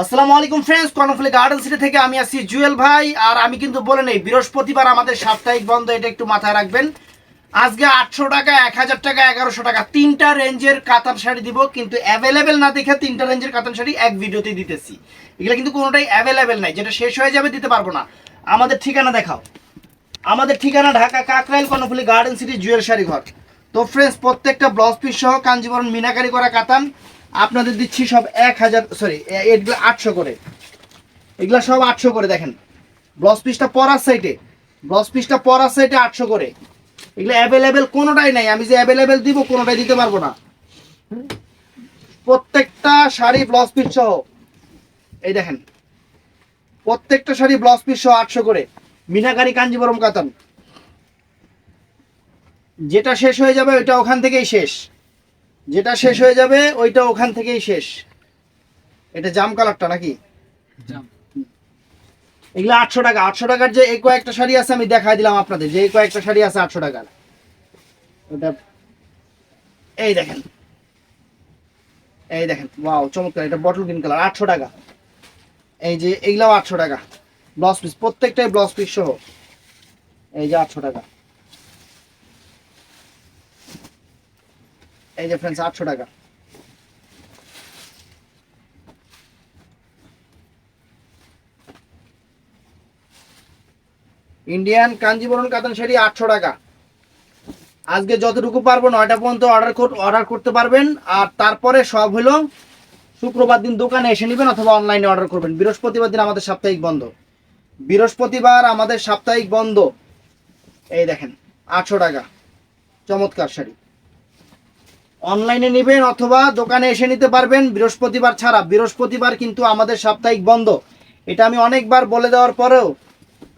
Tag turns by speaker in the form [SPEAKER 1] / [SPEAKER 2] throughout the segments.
[SPEAKER 1] আসসালামু আলাইকুম friends Karnaphuli garden city থেকে আমি আছি জুয়েল ভাই, আর আমি কিন্তু বলে নেই, বৃহস্পতিবার আমাদের সাপ্তাহিক বন্ধ, এটা একটু মাথায় রাখবেন। আজকে আটশো টাকা, এক হাজার টাকা, এগারোশো টাকা, তিনটা রেঞ্জের শাড়ি দিব, কিন্তু অ্যাভেলেবেল না দেখে তিনটা রেঞ্জের শাড়ি এক দিতেছি। কিন্তু কোনোটাই অ্যাভেলেবেল নাই, যেটা শেষ হয়ে যাবে দিতে পারব না। আমাদের ঠিকানা দেখাও। আমাদের ঠিকানা Dhaka Kakrail, Karnaphuli garden city Jewel sari ঘর তো ফ্রেন্ডস প্রত্যেকটা ব্লাউজ পিস সহ কাঞ্জিবরণ মিনাকারি করা কাতান। আপনাদের দিচ্ছি সব এক হাজার সরি এগুলো আটশো করে। এগুলো সব আটশো করে, দেখেন। ব্লাউজ পিসটা পরার সাইডে ব্লাউজ পিসটা পরার সাইডে আটশো করে। এগুলো অ্যাভেলেবেল কোনোটাই নাই। আমি যে অ্যাভেলেবেল দিব, কোনোটাই দিতে পারব না। প্রত্যেকটা শাড়ি ব্লাউজ পিস সহ। এই দেখেন, প্রত্যেকটা শাড়ি ব্লাউজ পিস সহ আটশো করে। মিনাকারি কাঞ্জিবরম কাতান। যেটা শেষ হয়ে যাবে, ওইটা ওখান থেকেই শেষ। যেটা শেষ হয়ে যাবে ওইটা ওখান থেকেই শেষ। এটা জাম কালারটা নাকি? এগুলো আটশো টাকা। আটশো টাকার যে এই কয়েকটা শাড়ি আছে আমি দেখাই দিলাম আপনাদের। যে এই কয়েকটা শাড়ি আছে আটশো টাকার ওটা এই দেখেন। এই দেখেন। ওয়াও চমৎকার। এটা বটল গ্রিন কালার আটশো টাকা। এই যে এইগুলাও আটশো টাকা। ব্লাউজ পিস প্রত্যেকটাই ব্লাউজ পিস সহ। এই যে আটশো টাকা। এই যে ফ্রেন্ডস আটশো টাকা। ইন্ডিয়ান কাঞ্জিবরণ কাতান শাড়ি আটশো টাকা। আজকে যতটুকু পারব নয়টা পর্যন্ত অর্ডার অর্ডার করতে পারবেন। আর তারপরে সব হলো শুক্রবার দিন দোকানে এসে নেবেন অথবা অনলাইনে অর্ডার করবেন। বৃহস্পতিবার দিন আমাদের সাপ্তাহিক বন্ধ। বৃহস্পতিবার আমাদের সাপ্তাহিক বন্ধ। এই দেখেন, আটশো টাকা। চমৎকার শাড়ি। অনলাইনে নেবেন অথবা দোকানে এসে নিতে পারবেন। বৃহস্পতিবার ছাড়া। বৃহস্পতিবার কিন্তু আমাদের সাপ্তাহিক বন্ধ। এটা আমি অনেকবার বলে দেওয়ার পরেও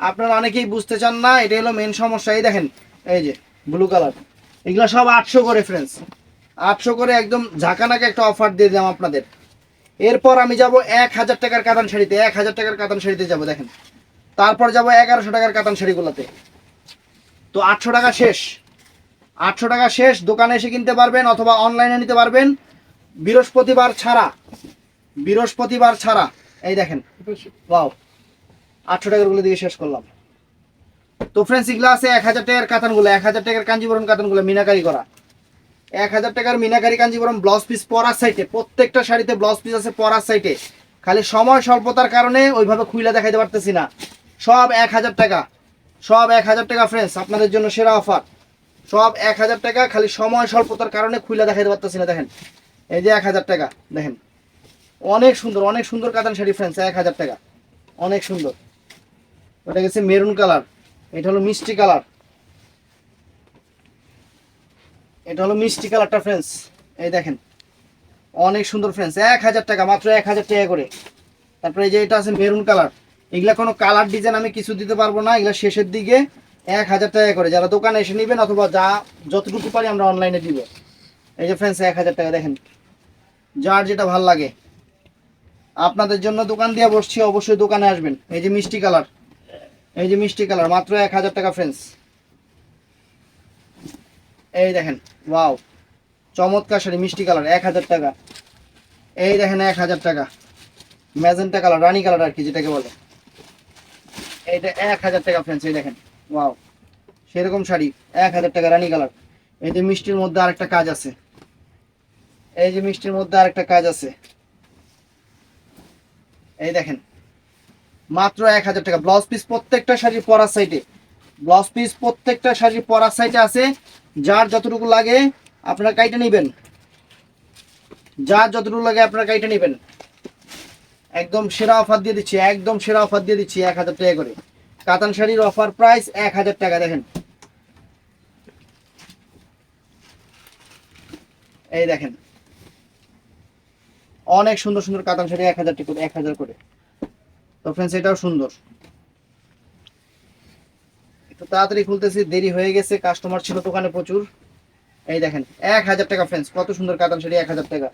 [SPEAKER 1] আপনারা অনেকেই বুঝতে চান না এটা হলো মেন সমস্যা। এই দেখেন, এই যে ব্লু কালার এগুলো সব আটশো করে ফ্রেন্ডস আটশো করে একদম ঝাঁকানাকে একটা অফার দিয়ে দিলাম আপনাদের। এরপর আমি যাব এক হাজার টাকার কাতান শাড়িতে। এক হাজার টাকার কাতান শাড়িতে যাব, দেখেন। তারপর যাব এগারোশো টাকার কাতান শাড়িগুলোতে। তো আটশো টাকা শেষ। আটশো টাকা শেষ, দোকানে এসে কিনতে পারবেন অথবা অনলাইনে নিতে পারবেন। বৃহস্পতিবার ছাড়া বৃহস্পতিবার ছাড়া, এই দেখেন ওয়াও আটশো টাকারগুলো দিয়ে শেষ করলাম। তো ফ্রেন্ডস এগুলো আছে এক হাজার টাকার কাতানগুলো, এক হাজার টাকার কাঞ্জিবরম কাতানগুলো, মিনাকারি করা। এক হাজার টাকার মিনাকারি কাঞ্জিবরম ব্লাউজ পিস পরার সাইটে প্রত্যেকটা শাড়িতে ব্লাউজ পিস আছে পরার সাইটে খালি সময় স্বল্পতার কারণে ওইভাবে খুইলা দেখাইতে পারতেছি না। সব এক হাজার টাকা, সব এক হাজার টাকা ফ্রেন্ডস আপনাদের জন্য সেরা অফার সব এক হাজার টাকা, খালি সময় স্বল্পতার কারণে খুইলা দেখাইতে পারতেছি না, দেখেন। এই যে এক হাজার টাকা, দেখেন। অনেক সুন্দর অনেক সুন্দর কাতান শাড়ি ফ্রেন্ডস এক হাজার টাকা। অনেক সুন্দর। ওটা গেছে মেরুন কালার। এটা হলো মিষ্টি কালার। এটা হলো মিষ্টি কালারটা ফ্রেন্ডস এই দেখেন। অনেক সুন্দর ফ্রেন্ডস এক হাজার টাকা, মাত্র এক হাজার টাকা করে। তারপরে এই যে এটা আছে মেরুন কালার। এগুলা কোনো কালার ডিজাইন আমি কিছু দিতে পারব না। এগুলা শেষের দিকে এক হাজার টাকা করে। যারা দোকানে এসে নেবেন অথবা যা যতটুকু পারি আমরা অনলাইনে দিব। এই যে ফ্রেন্ডস এক হাজার টাকা দেখেন। যার যেটা ভালো লাগে। আপনাদের জন্য দোকান দিয়ে বসছি, অবশ্যই দোকানে আসবেন। এই যে মিষ্টি কালার। এই যে মিষ্টি কালার, মাত্র এক হাজার টাকা ফ্রেন্ডস এই দেখেন ওয়াও চমৎকার শাড়ি, মিষ্টি কালার, এক হাজার টাকা। এই দেখেন, এক হাজার টাকা। ম্যাজেন্টা কালার, রানি কালার আর কি যেটাকে বলে। এইটা এক হাজার টাকা ফ্রেন্ডস এই দেখেন। ওয়াও, সেরকম শাড়ি, এক হাজার টাকা রানী কালার। এই যে মিষ্টির মধ্যে আরেকটা কাজ আছে। এই যে মিষ্টির মধ্যে আরেকটা কাজ আছে। এই দেখেন, মাত্র এক হাজার টাকা। ব্লাউজ পিস প্রত্যেকটা শাড়ির পরার সাইডে, ব্লাউজ পিস প্রত্যেকটা শাড়ির পরার সাইডে আছে। যার যতটুকু লাগে আপনারা কাইটে নেবেন। যার যতটুকু লাগে আপনারা কাইটে নেবেন। একদম সেরা অফার দিয়ে দিচ্ছি, একদম সেরা অফার দিয়ে দিচ্ছি এক হাজার টাকা করে। কাতান শাড়ির অফার প্রাইস এক হাজার টাকা, দেখেন। এই দেখেন। অনেক সুন্দর সুন্দর কাতান শাড়ি এক হাজার টাকা করে, এক হাজার করে। তো ফ্রেন্ডস এটাও সুন্দর। একটু তাড়াতাড়ি খুলতেছি, দেরি হয়ে গেছে কাস্টমার ছিল দোকানে প্রচুর। এই দেখেন, এক হাজার টাকা ফ্রেন্ডস কত সুন্দর কাতান শাড়ি, এক হাজার টাকা।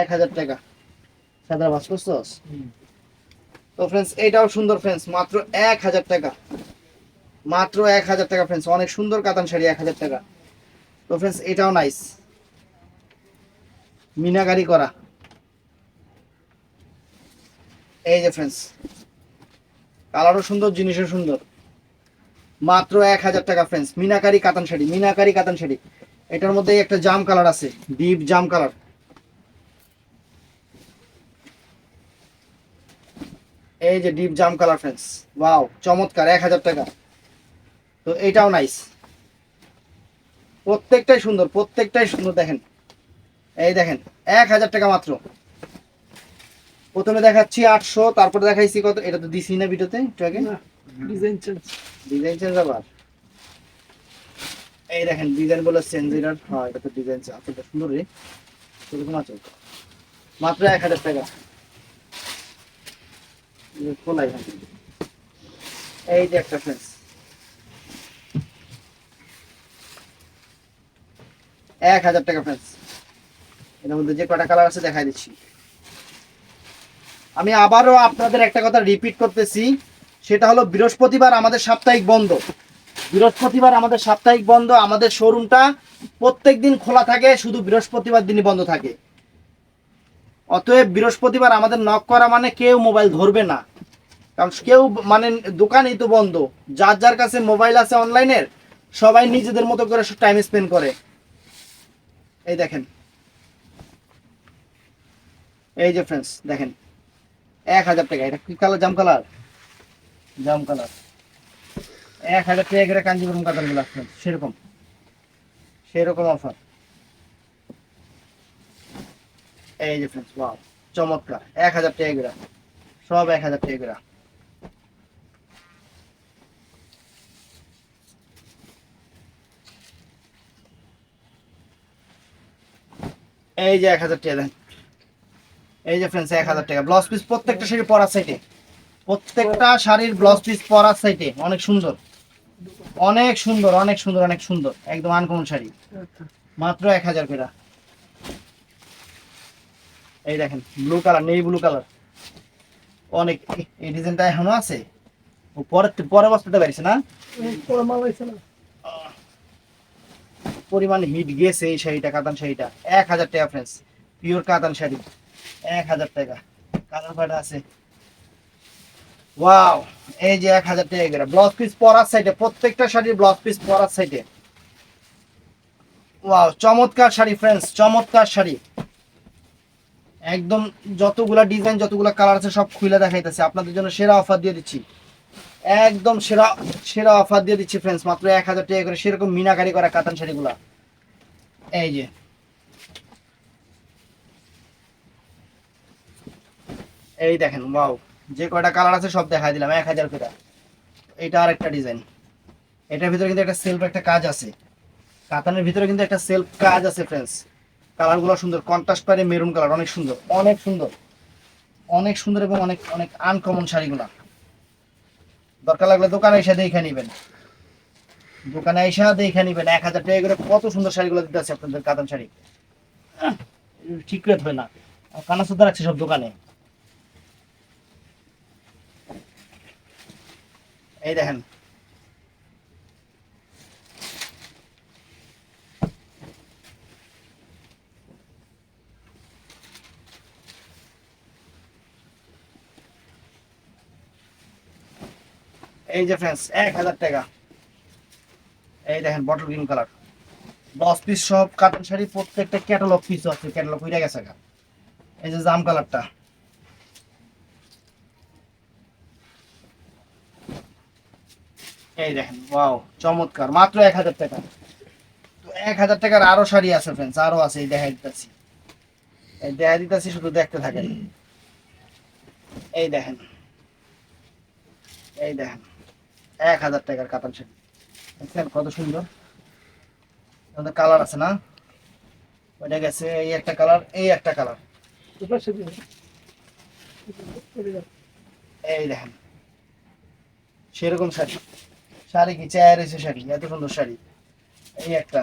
[SPEAKER 1] এক হাজার টাকা। সাদা বাস করছস তো ফ্রেন্ডস এটাও সুন্দর ফ্রেন্ডস মাত্র এক হাজার টাকা। মাত্র এক হাজার টাকা ফ্রেন্ডস অনেক সুন্দর কাতান শাড়ি এক হাজার টাকা। তো ফ্রেন্ডস এটাও নাইস মিনাকারি করা। এই যে ফ্রেন্ডস কালারও সুন্দর, জিনিসও সুন্দর। মাত্র এক হাজার টাকা ফ্রেন্ডস মিনাকারি কাতান শাড়ি, মিনাকারি কাতান শাড়ি। এটার মধ্যে একটা জাম কালার আছে, ডিপ জাম কালার। এই যে ডিপ জাম কালার ফ্রেন্ডস ওয়াও চমৎকার এক হাজার টাকা। তো এটাও নাইস প্রত্যেকটাই সুন্দর প্রত্যেকটাই সুন্দর দেখেন। এই দেখেন এক হাজার টাকা মাত্র। প্রথমে দেখাচ্ছি আটশো তারপরে দেখাইছি কত এটা তো দিছি না ভিডিওতে একটু আগে।
[SPEAKER 2] ডিজাইন চেঞ্জ
[SPEAKER 1] ডিজাইন চেঞ্জ আবার। এই দেখেন ডিজাইন বলে চেঞ্জ হ্যাঁ এটা তো ডিজাইন আসলে সুন্দর রে। আছে। মাত্র এক হাজার টাকা। খোলাই ভাই। এই যে একটা ফ্রেন্স এক হাজার টাকা ফ্রেন্স এর মধ্যে যে কটা কালার আছে দেখাই দিচ্ছি। আমি আবারও আপনাদের একটা কথা রিপিট করতেছি। সেটা হলো বৃহস্পতিবার আমাদের সাপ্তাহিক বন্ধ। বৃহস্পতিবার আমাদের সাপ্তাহিক বন্ধ, আমাদের শোরুমটা প্রত্যেক দিন খোলা থাকে, শুধু বৃহস্পতিবার দিনই বন্ধ থাকে। অতএব বৃহস্পতিবার আমাদের নক করা মানে কেউ মোবাইল ধরবে না। কারণ কেউ মানে দোকানই তো বন্ধ। যার যার কাছে মোবাইল আছে অনলাইনের সবাই নিজেদের মতো করে সব টাইম স্পেন্ড করে। এই দেখেন। এই যে ফ্রেন্ডস দেখেন। এক হাজার টাকা, এটা কি কালার জাম কালার জাম কালার এক হাজার টাকা করে কাঞ্জিপুরম কাতারগুলো আসছে সেরকম। সেরকম অফার এই যে ফ্রেন্ডস ওয়াও চমৎকার এক হাজার টাকা করে সব এক হাজার টাকা এই যে এক হাজার টাকা দেন এই যে ফ্রেন্ডস এক হাজার টাকা ব্লাউজ পিস প্রত্যেকটা শাড়ি পরার সাইডে প্রত্যেকটা শাড়ির ব্লাউজ পিস পরার সাইডে অনেক সুন্দর। অনেক সুন্দর অনেক সুন্দর অনেক সুন্দর একদম আনকমন শাড়ি। মাত্র এক হাজার করে। এই দেখেন ব্লু কালার নেই ব্লু কালার অনেক, এই- ডিজাইনটা এখনও আছে? পরে পরে বস্তাতে পারিস না? পরিমাণ হিট গেছে এই শাড়িটা, কাতান শাড়িটা। এক হাজার টাকা ফ্রেন্ডস পিওর কাতান শাড়ি। এক হাজার টাকা। কালার পাটা আছে। ওয়াও এই যে এক হাজার টাকা করে। ব্লাউজ পিস পরার সাইডে প্রত্যেকটা শাড়ির ব্লাউজ পিস পরার সাইডে ওয়াও চমৎকার শাড়ি ফ্রেন্ডস চমৎকার শাড়ি। একদম যতগুলা ডিজাইন যতগুলা কালার আছে সব খুলে দেখাইতেছে। আপনাদের জন্য সেরা অফার দিয়ে দিচ্ছি। একদম সেরা সেরা অফার দিয়ে দিচ্ছি ফ্রেন্ডস মাত্র এক হাজার টাকা করে সেরকম মিনাকারি করা কাতান শাড়িগুলা। এই যে। এই দেখেন ওয়াও যে কয়টা কালার আছে সব দেখাই দিলাম, এক হাজার করে। এটা আর একটা ডিজাইন এটার ভিতরে কিন্তু একটা সেলফ একটা কাজ আছে। কাতানের ভিতরে কিন্তু একটা সেলফ কাজ আছে ফ্রেন্ডস কালারগুলো সুন্দর কন্ট্রাস্ট পারে মেরুন কালার অনেক সুন্দর অনেক সুন্দর অনেক সুন্দর এবং অনেক অনেক আনকমন শাড়িগুলা। দরকার লাগলে দোকানে এসে দেখে নিবেন। দোকানে এসে দেখে নিবেন, এক হাজার টাকা করে কত সুন্দর শাড়িগুলো দিতে আছে আপনাদের কাতান শাড়ি। ঠিক রেট হয় না। আর কানা সুদ্ধা রাখছে সব দোকানে। এই দেখেন এই যে ফ্রেন্ডস এক হাজার টাকা। এই দেখেন বটল গ্রিন কালার দশ পিস সব কাটন শাড়ি, প্রত্যেকটা ক্যাটালগ পিস আছে ক্যাটালগ হয়ে গেছে। এই যে জাম কালারটা এই দেখেন ওয়াও চমৎকার, মাত্র এক হাজার টাকা। তো এক হাজার টাকার আরও শাড়ি আছে ফ্রেন্ডস আরও আছে, এই দেখা দিতেছি। এই দেখা দিতেছি, শুধু দেখতে থাকেন। এই দেখেন। এই দেখেন। এক হাজার টাকার কাতান শাড়ি। দেখছেন কত সুন্দর? আমাদের কালার আছে না? ওইটা গেছে এই একটা কালার এই একটা কালার। এই দেখেন। সেরকম শাড়ি। শাড়ি কি? চেয়ার এসে শাড়ি এত সুন্দর শাড়ি। এই একটা।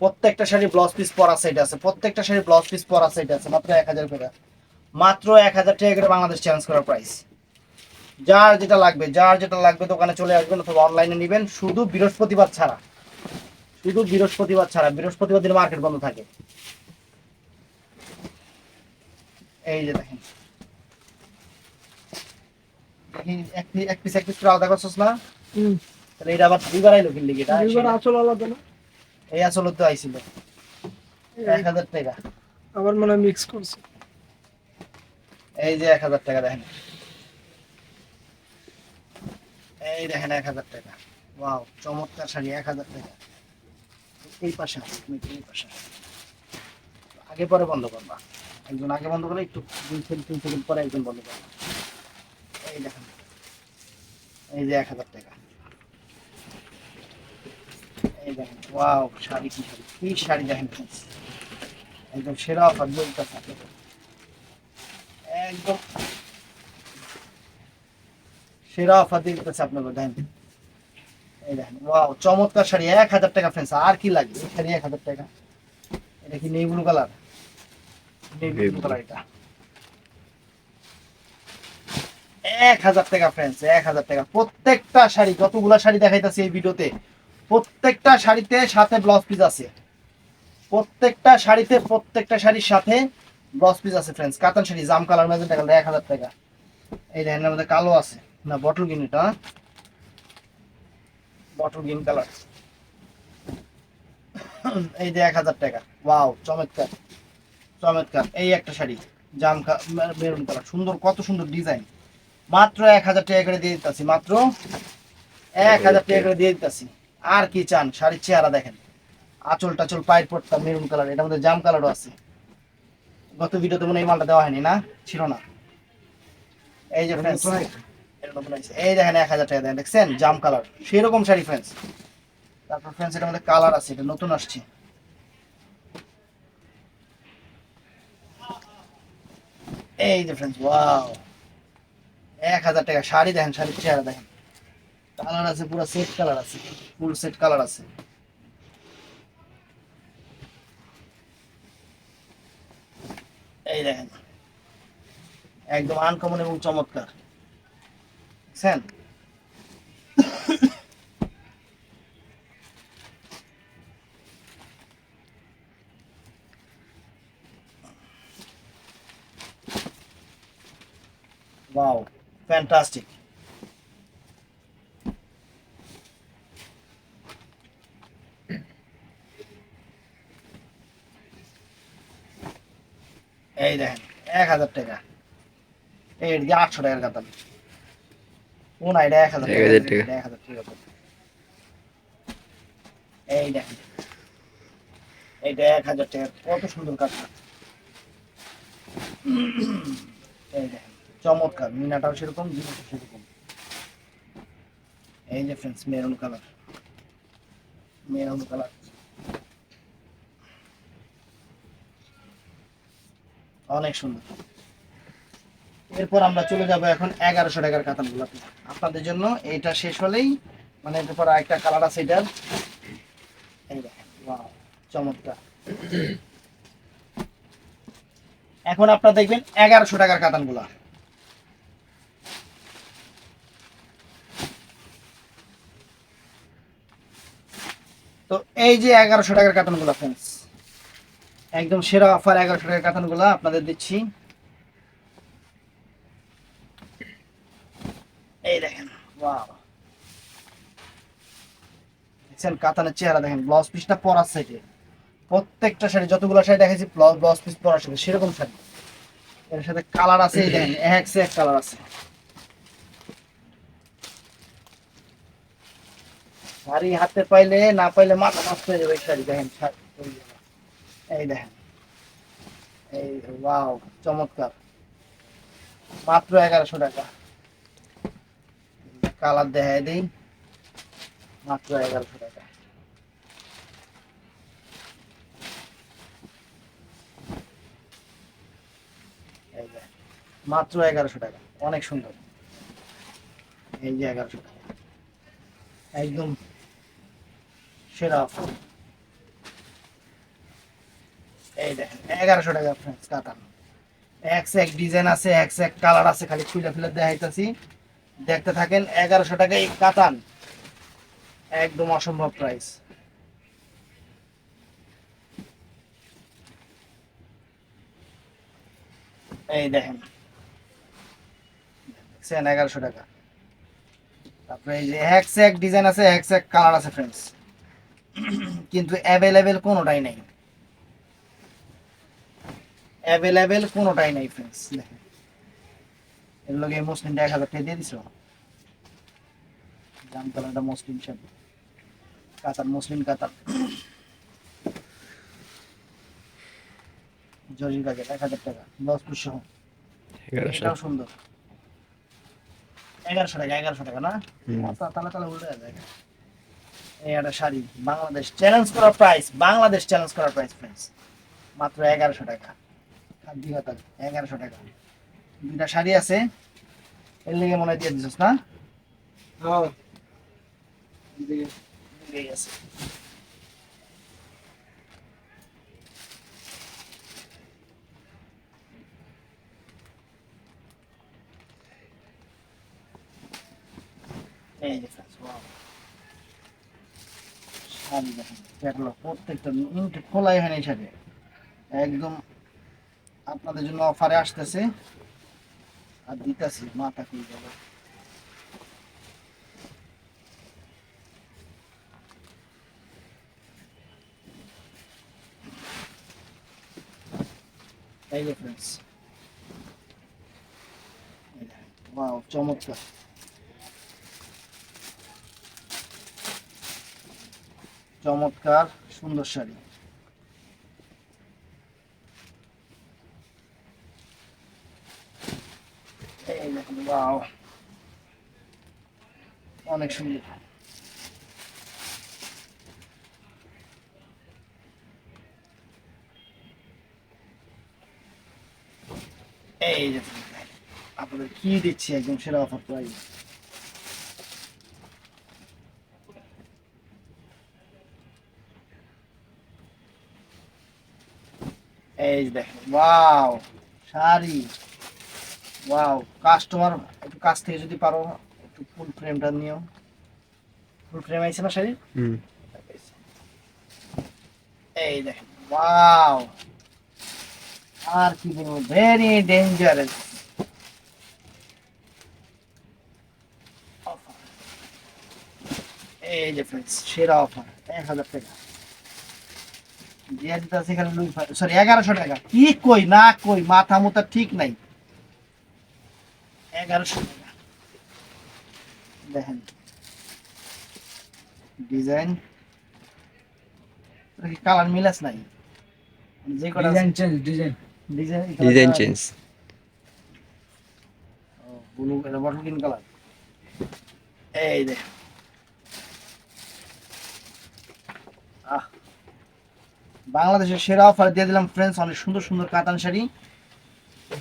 [SPEAKER 1] প্রত্যেকটা শাড়ি ব্লাউজ পিস পরা সাইড আছে প্রত্যেকটা শাড়ি ব্লাউজ পিস পরা সাইড আছে মাত্র এক হাজার করে। মাত্র এক হাজার টাকা করে বাংলাদেশ চেঞ্জ করার প্রাইস যার যেটা লাগবে যার যেটা লাগবে দোকানে চলে আসবেন অথবা অনলাইনে নেবেন। শুধু বৃহস্পতিবার ছাড়া। শুধু বৃহস্পতিবার ছাড়া। বৃহস্পতিবার দিন মার্কেট বন্ধ থাকে। এই যে দেখেন। দেখি এক পিস এক পিস করে আলাদা করছস না? তাহলে এটা আবার দুইবার আইলো কিনলে এটা
[SPEAKER 2] দুইবার আঁচল আলাদা না?
[SPEAKER 1] এই আসলে তো আইছিল। এক হাজার টাকা।
[SPEAKER 2] আবার মনে মিক্স করছে।
[SPEAKER 1] এই যে এক হাজার টাকা দেখেন। এই দেখেন এক হাজার টাকা। ওয়াও, চমৎকার শাড়ি, এক হাজার টাকা। এই পাশে এই পাশে। আগে পরে বন্ধ করবা। একজন আগে বন্ধ করে একটু দুই সেকেন্ড, তিন সেকেন্ড পরে একজন বন্ধ করবা। এই দেখেন। এই যে এক হাজার টাকা। এই দেখেন, ওয়াও, শাড়ি কি শাড়ি? কি শাড়ি দেখেন। একদম সেরা অফার বলতে থাকে একদম সেরা অফার দিয়ে দিতেছে আপনাকে দেখেন এই দেখেন ওয়াও চমৎকার শাড়ি এক হাজার টাকা ফ্রেন্স আর কি লাগে এই শাড়ি এক হাজার টাকা। এটা কি নেই ব্লু কালার নেই ব্লু কালার এটা। এক হাজার টাকা ফ্রেন্ডস এক হাজার টাকা। প্রত্যেকটা শাড়ি যতগুলা শাড়ি দেখাইতেছে এই ভিডিওতে প্রত্যেকটা শাড়িতে সাথে ব্লাউজ পিস আছে। প্রত্যেকটা শাড়িতে প্রত্যেকটা শাড়ির সাথে ব্লাউজ পিস আছে ফ্রেন্ডস কাতান শাড়ি জাম কালার ম্যাজেন্টা কালার এক হাজার টাকা। এই দেখেন মধ্যে কালো আছে। না বটল গ্রিন এটা বটল গ্রিন কালার এই যে এক হাজার টাকা। ওয়াও চমৎকার। চমৎকার। এই একটা শাড়ি জাম মেরুন কালার সুন্দর কত সুন্দর ডিজাইন মাত্র এক হাজার টাকা করে দিয়ে দিতেছি মাত্র এক হাজার টাকা করে দিয়ে দিতেছি। আর কি চান? শাড়ির চেহারা দেখেন। আঁচল টাচল পায়ের পড়তাম মেরুন কালার এটার মধ্যে জাম কালারও আছে। গত ভিডিওতে মনে এই মালটা দেওয়া হয়নি না? ছিল না। এই যে ফ্রেন্ডস এটা এই দেখেন এক হাজার টাকা দেন দেখছেন? জাম কালার সেরকম শাড়ি ফ্রেন্ডস তারপর ফ্রেন্ডস এটার মধ্যে কালার আছে এটা নতুন আসছে। এই যে ফ্রেন্ডস ওয়াও এক হাজার টাকা শাড়ি দেখেন শাড়ির চেহারা দেখেন। কালার আছে পুরো সেট কালার আছে। ফুল সেট কালার আছে। এই দেখেন একদম আনকমন এবং চমৎকার। দেখছেন? ওয়াও ফ্যান্টাস্টিক এই দেখেন এক হাজার টাকা। এই যে আটশো টাকার ও না এটা এক হাজার টাকা।
[SPEAKER 3] 1000 টাকা।
[SPEAKER 1] এটা এক হাজার টাকা এই দেখেন। এইটা এক হাজার টাকা। কত সুন্দর কাতান। এই দেখেন। চমৎকার। মিনাটাও সেরকম সেরকম। এই যে friends maroon colour. Maroon colour. অনেক সুন্দর। এরপর আমরা চলে যাব এখন এগারোশো টাকার কাতানগুলোতে আপনাদের জন্য এইটা শেষ হলেই মানে এরপর আরেকটা কালার আছে এটার। চমৎকার। এখন আপনারা দেখবেন এগারোশো টাকার কাতানগুলা। তো এই যে এগারোশো টাকার কাতানগুলা ফ্রেন্ডস একদম সেরা অফার এগারোশো টাকার কাতানগুলা আপনাদের দিচ্ছি। এই দেখেন দেখছেন কাতানের চেহারা দেখেন ব্লাউজ পিসটা পরার সাইডে প্রত্যেকটা শাড়ি, যতগুলো শাড়ি দেখেছি ব্লাউজ পিস পরার সাথে সেরকম শাড়ি। এর সাথে কালার আছে দেখেন, এক সে এক কালার আছে। শাড়ি হাতে পাইলে, না পাইলে মাথা নষ্ট হয়ে যাবে শাড়ি, দেখেন, শাড়ি। এই দেখেন এই ওয়াও চমৎকার। মাত্র এগারোশো টাকা। কালার দেখায় দিই। মাত্র এগারোশো টাকা। মাত্র এগারোশো টাকা। অনেক সুন্দর। এই যে এগারোশো টাকা। একদম সেরা। এই দেখেন, এগারোশো টাকা ফ্রেন্ডস কাতান। এক্স এক ডিজাইন আছে এক্স এক কালার আছে, খালি খুলে ফেলে দেখাইতেছি। দেখতে থাকেন, এগারোশো টাকা এই কাতান। একদম অসম্ভব প্রাইস এই দেখেন। দেখছেন, এগারোশো টাকা। তারপরে এই যে হ্যাক্স এক ডিজাইন আছে হ্যাক্স এক কালার আছে ফ্রেন্ডস কিন্তু অ্যাভেলেবেল কোনোটাই নেই। অ্যাভেলেবেল কোনোটাই নেই ফ্রেন্ডস দেখেন। এর লগে মুসলিমটা এক হাজার টাকা দিয়ে দিছিল জামতলা একটা মুসলিম শাড়ি কাতার মুসলিম কাতার। জরি প্যাকেট এক হাজার টাকা দশ পিস সহ। এটাও সুন্দর। এগারোশো টাকা এগারোশো টাকা না? তাহলে তাহলে উল্টে যায় এই একটা শাড়ি বাংলাদেশ চ্যালেঞ্জ করার প্রাইস বাংলাদেশ চ্যালেঞ্জ করার প্রাইস ফ্রেন্ডস মাত্র এগারোশো টাকা। এগারোশো টাকা। দুইটা শাড়ি আছে এর লেগে মনে দিয়ে দিছিস না? আছে। এই যে শাড়ি দেখেন প্রত্যেকটা ইনটে খোলাই হয়নি শাড়ি। একদম আপনাদের জন্য অফারে আসতেছে। আর দিতেছি মাথা খুলে যাবে। ফ্রেন্ডস চমৎকার। চমৎকার সুন্দর শাড়ি। ওয়াও অনেক সুন্দর। এই দেখুন আপনাদের কি দিচ্ছি একদম সেরা অফার প্রাইস এই যে দেখেন ওয়াও শাড়ি। ওয়াও কাস্টমার একটু কাছ থেকে যদি পারো একটু ফুল ফ্রেমটা নিও। ফুল ফ্রেম আইছে না শাড়ি এই দেখেন ওয়াও আর কি বলব ভেরি ডেঞ্জারাস এই যে ফ্রেন্ডস সেরা অফার এক হাজার টাকা। দিয়ে দিতে আছে এখানে সরি এগারোশো টাকা। কি কই না কই মাথা মুথা ঠিক নাই। এগারোশো টাকা। দেখেন। ডিজাইন। কালার মিলাস নাই যে কটা
[SPEAKER 2] design change design
[SPEAKER 1] design
[SPEAKER 3] design change
[SPEAKER 1] blue এটা বটল গ্রিন কালার এই দে আহ। বাংলাদেশের সেরা অফার দিয়ে দিলাম ফ্রেন্ডস অনেক সুন্দর সুন্দর কাতান শাড়ি।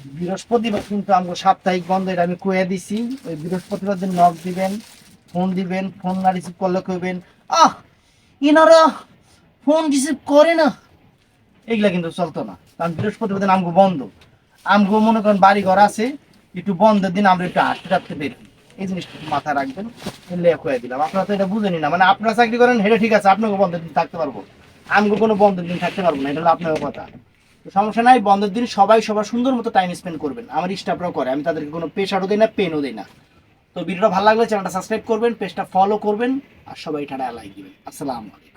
[SPEAKER 1] বৃহস্পতিবার কিন্তু আমাকে সাপ্তাহিক বন্ধ, এটা আমি কয়ে দিছি। ওই বৃহস্পতিবার দিন নক দিবেন ফোন দিবেন ফোন না রিসিভ করলে কইবেন, আহ, ইনারা ফোন রিসিভ করে না। এগুলা কিন্তু চলতো না। কারণ বৃহস্পতিবার দিন আমগো বন্ধ। আমগো মনে করেন বাড়ি ঘর আছে, একটু বন্ধের দিন আমরা একটু হাঁটতে হাঁটতে বের এই জিনিসটা মাথায় রাখবেন হয়ে দিলাম। আপনারা তো এটা বুঝেনি না। মানে আপনারা চাকরি করেন হেঁটে ঠিক আছে, আপনাকে বন্ধের দিন থাকতে পারব। আমগো কোনো বন্ধের দিন থাকতে পারব না, এটা হলো আপনার কথা। সমস্যা নাই, বন্ধের দিন সবাই সবার সুন্দর মতো টাইম স্পেন্ড করবেন। আমার স্টাফরাও করে, আমি তাদেরকে কোনো পেশারও দিই না পেনও দিই না। তো ভিডিওটা ভালো লাগলে চ্যানেলটা সাবস্ক্রাইব করবেন পেজটা ফলো করবেন, আর সবাই এটা লাইক দিবেন। আসসালামু আলাইকুম।